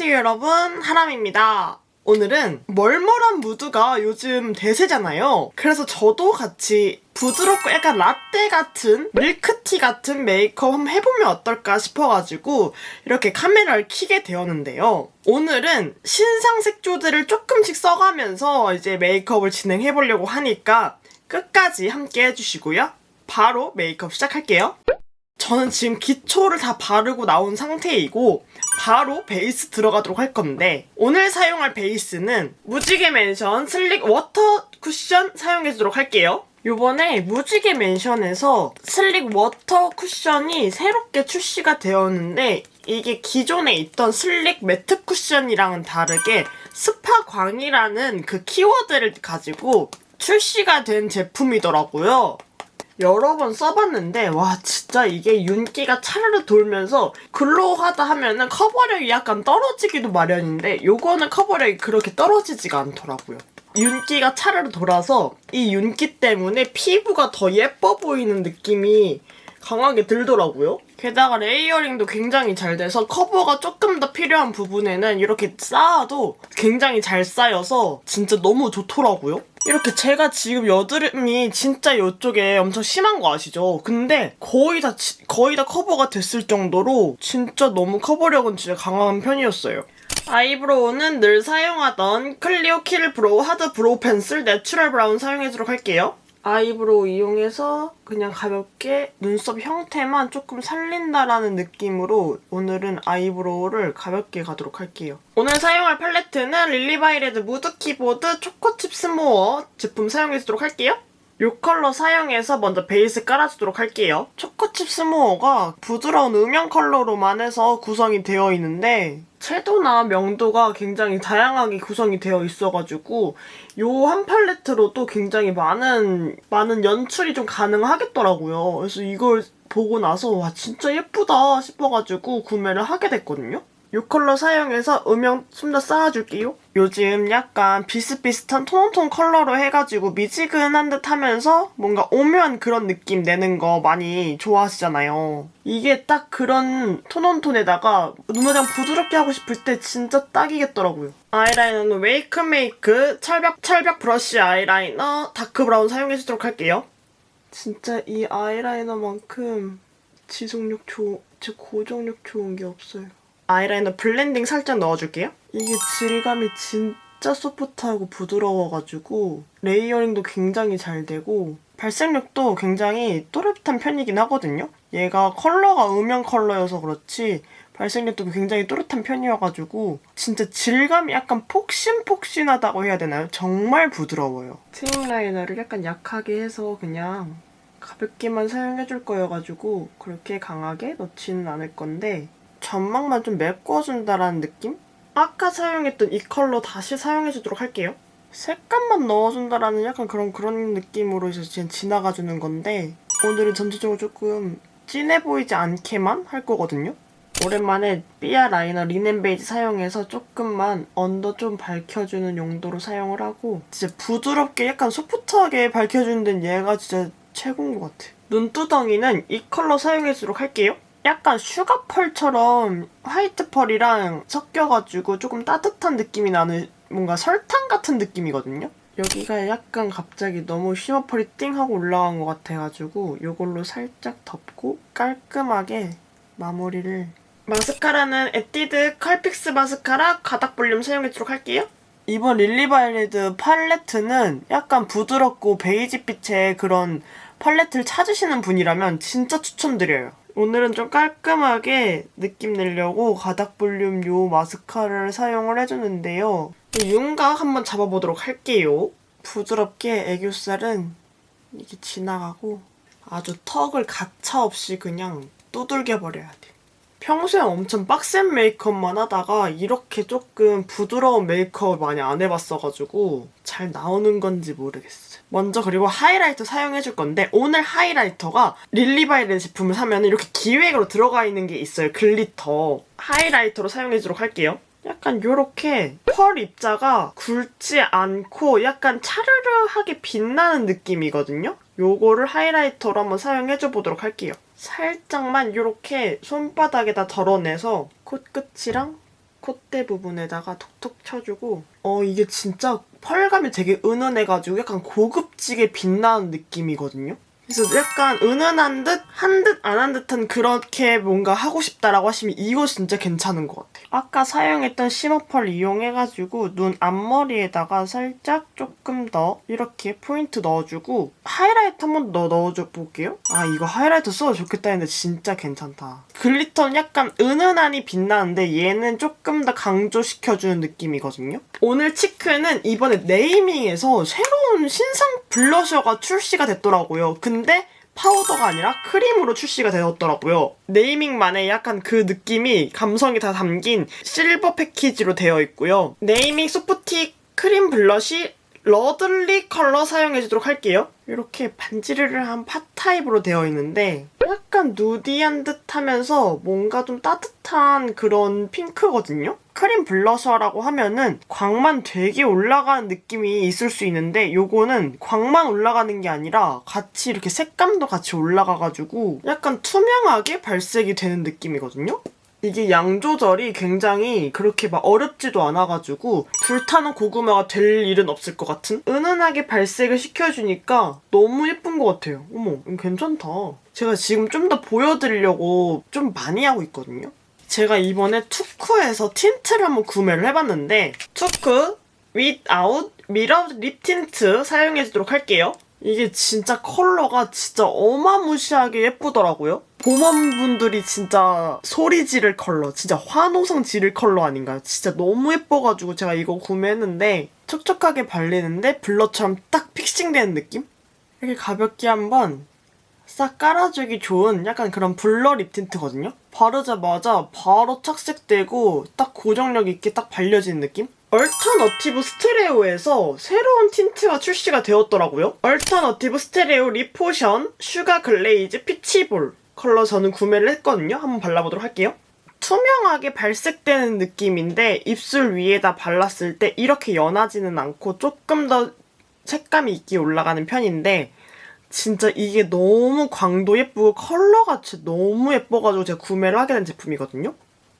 안녕하세요 여러분 하람입니다. 오늘은 멀멀한 무드가 요즘 대세잖아요. 그래서 저도 같이 부드럽고 약간 라떼 같은 밀크티 같은 메이크업 한번 해보면 어떨까 싶어가지고 이렇게 카메라를 켜게 되었는데요. 오늘은 신상 색조들을 조금씩 써가면서 이제 메이크업을 진행해보려고 하니까 끝까지 함께 해주시고요. 바로 메이크업 시작할게요. 저는 지금 기초를 다 바르고 나온 상태이고 바로 베이스 들어가도록 할 건데 오늘 사용할 베이스는 무지개 맨션 슬릭 워터 쿠션 사용해 주도록 할게요. 요번에 무지개 맨션에서 슬릭 워터 쿠션이 새롭게 출시가 되었는데 이게 기존에 있던 슬릭 매트 쿠션이랑은 다르게 스파광이라는 그 키워드를 가지고 출시가 된 제품이더라고요. 여러 번 써봤는데 와 진짜 이게 윤기가 차르르 돌면서 글로우하다 하면은 커버력이 약간 떨어지기도 마련인데 요거는 커버력이 그렇게 떨어지지가 않더라고요. 윤기가 차르르 돌아서 이 윤기 때문에 피부가 더 예뻐 보이는 느낌이 강하게 들더라고요. 게다가 레이어링도 굉장히 잘 돼서 커버가 조금 더 필요한 부분에는 이렇게 쌓아도 굉장히 잘 쌓여서 진짜 너무 좋더라고요. 이렇게 제가 지금 여드름이 진짜 이쪽에 엄청 심한 거 아시죠? 근데 거의 다 지- 거의 다 커버가 됐을 정도로 진짜 너무 커버력은 진짜 강한 편이었어요. 아이브로우는 늘 사용하던 클리오 킬 브로우 하드 브로우 펜슬 내추럴 브라운 사용해주도록 할게요. 아이브로우 이용해서 그냥 가볍게 눈썹 형태만 조금 살린다라는 느낌으로 오늘은 아이브로우를 가볍게 가도록 할게요. 오늘 사용할 팔레트는 릴리바이레드 무드 키보드 초코칩 스모어 제품 사용해주도록 할게요. 이 컬러 사용해서 먼저 베이스 깔아주도록 할게요. 초코칩 스모어가 부드러운 음영 컬러로만 해서 구성이 되어 있는데 채도나 명도가 굉장히 다양하게 구성이 되어 있어가지고 요 한 팔레트로도 굉장히 많은 많은 연출이 좀 가능하겠더라고요. 그래서 이걸 보고 나서 와 진짜 예쁘다 싶어가지고 구매를 하게 됐거든요. 이 컬러 사용해서 음영 좀 더 쌓아줄게요. 요즘 약간 비슷비슷한 톤톤 컬러로 해가지고 미지근한 듯 하면서 뭔가 오묘한 그런 느낌 내는 거 많이 좋아하시잖아요. 이게 딱 그런 톤온톤에다가 눈화장 부드럽게 하고 싶을 때 진짜 딱이겠더라고요. 아이라이너는 웨이크메이크 철벽, 철벽 브러쉬 아이라이너 다크 브라운 사용해주도록 할게요. 진짜 이 아이라이너만큼 지속력 좋, 제 고정력 좋은 게 없어요. 아이라이너 블렌딩 살짝 넣어줄게요. 이게 질감이 진짜 소프트하고 부드러워가지고 레이어링도 굉장히 잘 되고 발색력도 굉장히 또렷한 편이긴 하거든요. 얘가 컬러가 음영 컬러여서 그렇지 발색력도 굉장히 또렷한 편이어가지고 진짜 질감이 약간 폭신폭신하다고 해야 되나요? 정말 부드러워요. 트임 라이너를 약간 약하게 해서 그냥 가볍게만 사용해줄 거여가지고 그렇게 강하게 넣지는 않을 건데 전망만 좀 메꿔준다라는 느낌? 아까 사용했던 이 컬러 다시 사용해주도록 할게요. 색감만 넣어준다라는 약간 그런 그런 느낌으로 이제 지금 지나가주는 건데 오늘은 전체적으로 조금 진해 보이지 않게만 할 거거든요. 오랜만에 삐아 라이너 리넨 베이지 사용해서 조금만 언더 좀 밝혀주는 용도로 사용을 하고 진짜 부드럽게 약간 소프트하게 밝혀주는 데는 얘가 진짜 최고인 것 같아. 눈두덩이는 이 컬러 사용해주도록 할게요. 약간 슈가 펄처럼 화이트 펄이랑 섞여가지고 조금 따뜻한 느낌이 나는 뭔가 설탕 같은 느낌이거든요. 여기가 약간 갑자기 너무 쉬머 펄이 띵 하고 올라간 것 같아가지고 이걸로 살짝 덮고 깔끔하게 마무리를 마스카라는 에뛰드 컬픽스 마스카라 가닥 볼륨 사용해주도록 할게요. 이번 릴리바이레드 팔레트는 약간 부드럽고 베이지빛의 그런 팔레트를 찾으시는 분이라면 진짜 추천드려요. 오늘은 좀 깔끔하게 느낌 내려고 가닥 볼륨 요 마스카라를 사용을 해주는데요. 이 윤곽 한번 잡아보도록 할게요. 부드럽게 애교살은 이게 지나가고 아주 턱을 가차없이 그냥 두들겨 버려야 돼. 평소에 엄청 빡센 메이크업만 하다가 이렇게 조금 부드러운 메이크업 많이 안 해봤어가지고 잘 나오는 건지 모르겠어요. 먼저 그리고 하이라이터 사용해줄 건데 오늘 하이라이터가 릴리바이레 제품을 사면 이렇게 기획으로 들어가 있는 게 있어요. 글리터. 하이라이터로 사용해주도록 할게요. 약간 요렇게 펄 입자가 굵지 않고 약간 차르르하게 빛나는 느낌이거든요. 요거를 하이라이터로 한번 사용해줘 보도록 할게요. 살짝만 이렇게 손바닥에다 덜어내서 코끝이랑 콧대 부분에다가 톡톡 쳐주고 어 이게 진짜 펄감이 되게 은은해가지고 약간 고급지게 빛나는 느낌이거든요. 그래서 약간 은은한 듯, 한 듯, 안 한 듯한 그렇게 뭔가 하고 싶다라고 하시면 이거 진짜 괜찮은 것 같아요. 아까 사용했던 시머펄 이용해가지고 눈 앞머리에다가 살짝 조금 더 이렇게 포인트 넣어주고 하이라이트 한 번 더 넣어줘 볼게요. 아 이거 하이라이트 써도 좋겠다 했는데 진짜 괜찮다. 글리터는 약간 은은하니 빛나는데 얘는 조금 더 강조시켜주는 느낌이거든요. 오늘 치크는 이번에 네이밍에서 새로운 신상 블러셔가 출시가 됐더라고요. 근데 파우더가 아니라 크림으로 출시가 되었더라고요. 네이밍만의 약간 그 느낌이 감성이 다 담긴 실버 패키지로 되어 있고요. 네이밍 소프틱 크림 블러시 러들리 컬러 사용해주도록 할게요. 이렇게 반지르르한 팟 타입으로 되어 있는데 약간 누디한 듯 하면서 뭔가 좀 따뜻한 그런 핑크거든요? 크림 블러셔라고 하면은 광만 되게 올라가는 느낌이 있을 수 있는데 요거는 광만 올라가는 게 아니라 같이 이렇게 색감도 같이 올라가가지고 약간 투명하게 발색이 되는 느낌이거든요? 이게 양 조절이 굉장히 그렇게 막 어렵지도 않아가지고 불타는 고구마가 될 일은 없을 것 같은 은은하게 발색을 시켜주니까 너무 예쁜 것 같아요. 어머, 괜찮다. 제가 지금 좀 더 보여드리려고 좀 많이 하고 있거든요. 제가 이번에 투쿠에서 틴트를 한번 구매를 해봤는데 투쿠 without 미러 립 틴트 사용해주도록 할게요. 이게 진짜 컬러가 진짜 어마무시하게 예쁘더라고요. 봄원분들이 진짜 소리 지를 컬러, 진짜 환호성 지를 컬러 아닌가요? 진짜 너무 예뻐가지고 제가 이거 구매했는데 촉촉하게 발리는데 블러처럼 딱 픽싱되는 느낌? 이렇게 가볍게 한번 싹 깔아주기 좋은 약간 그런 블러 립 틴트거든요? 바르자마자 바로 착색되고 딱 고정력 있게 딱 발려지는 느낌? 얼터너티브 스테레오에서 새로운 틴트가 출시가 되었더라고요. 얼터너티브 스테레오 리포션 슈가 글레이즈 피치볼 컬러 저는 구매를 했거든요. 한번 발라보도록 할게요. 투명하게 발색되는 느낌인데 입술 위에다 발랐을 때 이렇게 연하지는 않고 조금 더 색감이 있게 올라가는 편인데 진짜 이게 너무 광도 예쁘고 컬러같이 너무 예뻐가지고 제가 구매를 하게 된 제품이거든요.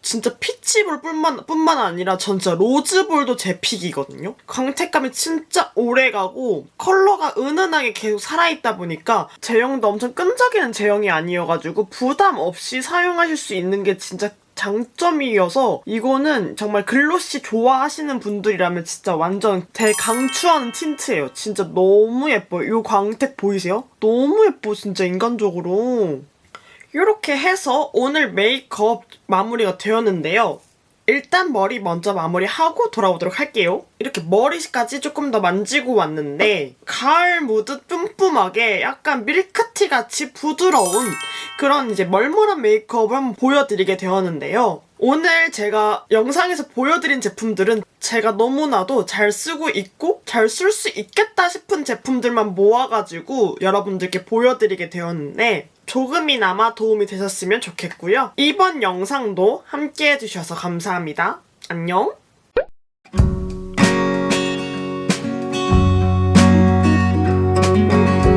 진짜 피치볼 뿐만, 뿐만 아니라 전 진짜 로즈볼도 제 픽이거든요. 광택감이 진짜 오래가고 컬러가 은은하게 계속 살아있다 보니까 제형도 엄청 끈적이는 제형이 아니어가지고 부담 없이 사용하실 수 있는 게 진짜 장점이어서 이거는 정말 글로시 좋아하시는 분들이라면 진짜 완전 대강추하는 틴트예요. 진짜 너무 예뻐요. 이 광택 보이세요? 너무 예뻐 진짜 인간적으로. 이렇게 해서 오늘 메이크업 마무리가 되었는데요. 일단 머리 먼저 마무리하고 돌아오도록 할게요. 이렇게 머리까지 조금 더 만지고 왔는데 가을 무드 뿜뿜하게 약간 밀크티 같이 부드러운 그런 이제 멀멀한 메이크업을 한번 보여드리게 되었는데요. 오늘 제가 영상에서 보여드린 제품들은 제가 너무나도 잘 쓰고 있고 잘 쓸 수 있겠다 싶은 제품들만 모아가지고 여러분들께 보여드리게 되었는데 조금이나마 도움이 되셨으면 좋겠고요. 이번 영상도 함께 해주셔서 감사합니다. 안녕!